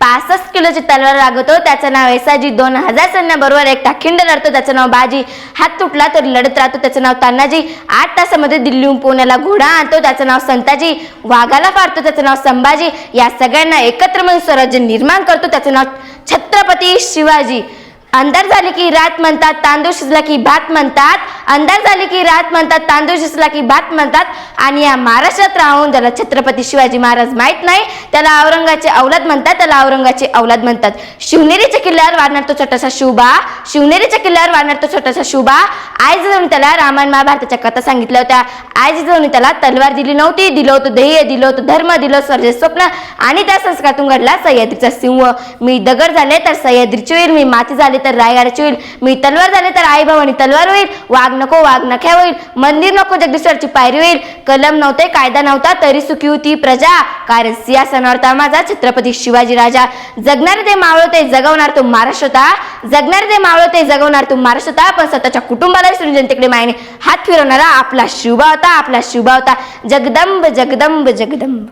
पासष्ट किलोची तलवार लागतो त्याचं नाव एसाजी. दोन हजार सैन्याबरोबर एकटा खिंड लढतो त्याचं नाव बाजी. हात तुटला तरी लढत राहतो त्याचं नाव तानाजी आठ तासामध्ये दिल्लीहून पुण्याला घोडा आणतो त्याचं नाव संताजी. वाघाला फाडतो त्याचं नाव संभाजी. या सगळ्यांना एकत्र मिळून स्वराज्य निर्माण करतो त्याचं नाव छत्रपती शिवाजी. अंधार झाले की रात म्हणतात तांदूळ शिजला की भात म्हणतात अंधार झाले की रात म्हणतात तांदूळ शिजला की भात म्हणतात आणि या महाराष्ट्रात राहून ज्याला छत्रपती शिवाजी महाराज माहीत नाही त्याला औरंगाचे औलाद म्हणतात त्याला औरंगाचे औलाद म्हणतात. शिवनेरीच्या किल्ल्यावर वाढणार तो छोटासा शुभा शिवनेरीच्या किल्ल्यावर वाढणार तो छोटासा शुभा. आई जाऊन त्याला रामायण महाभारताच्या कथा सांगितल्या होत्या. आई जाऊन त्याला तलवार दिली नव्हती दिलं होतं ध्येय दिलं होतं धर्म दिलं स्वर्ग स्वप्न. आणि त्या संस्कारातून घडला सह्याद्रीचा सिंह. मी दगड झाले तर सह्याद्रीची मी माती झाले तर रायगडाची होईल. मी तलवार झाले तर आई भवानी तलवार होईल. वाघ नको वाघ नख्या होईल. मंदिर नको जगदीश्वरची पायरी होईल. कलम नव्हते कायदा नव्हता तरी सुखी होती प्रजा. कारण सिंहासनावर माझा छत्रपती शिवाजी राजा. जगणारे ते मावळते जगवणार तो महाराष्ट्र होता जगणारे ते मावळते जगवणार तो महाराष्ट्र होता पण स्वतःच्या कुटुंबाला विसरून जनतेकडे मायने हात फिरवणारा आपला शिवबा होता आपला शिवबा होता. जगदंब जगदंब जगदंब.